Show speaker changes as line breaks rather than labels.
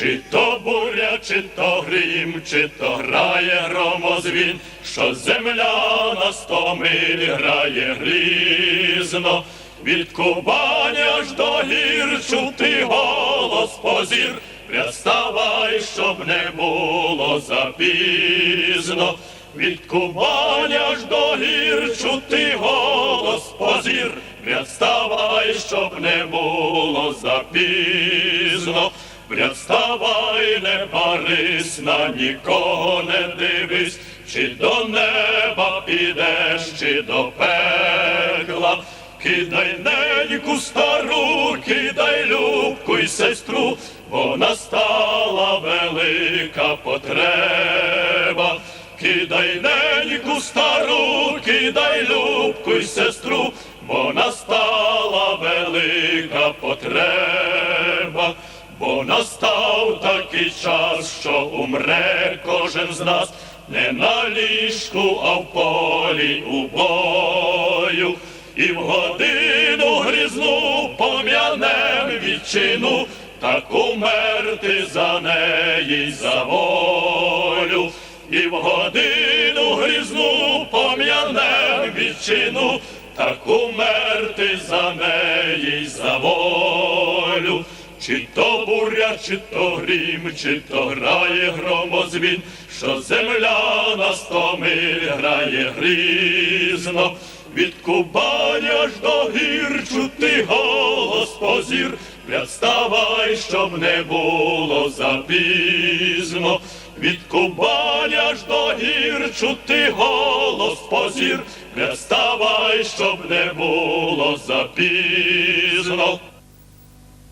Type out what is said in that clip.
Чи то буря, чи то грім, чи то грає громозвін, що земля на сто миль грає грізно. Від Кубані аж до гір чути голос позір. Представай, щоб не було запізно. Від Кубані аж до гір чути голос позір. Представай, щоб не було запізно. Вставай, не парись, на нікого не дивись, чи до неба підеш, чи до пекла. Кидай неньку стару, кидай любку й сестру, бо настала велика потреба. Кидай неньку стару, кидай любку й сестру, бо настала велика потреба. Бо настав такий час, що умре кожен з нас, не на ліжку, а в полі у бою, і в годину грізну пом'янем вітчину, так умерти за неї за волю, і в годину грізну пом'янем вітчину, так умерти за неї за волю. Чи то буря, чи то грім, чи то грає громозвін, що земля на сто грає грізно. Від Кубані аж до гір чути голос позір, Представай, щоб не було запізно. Від Кубані аж до гір чути голос позір, Представай, щоб не було запізно.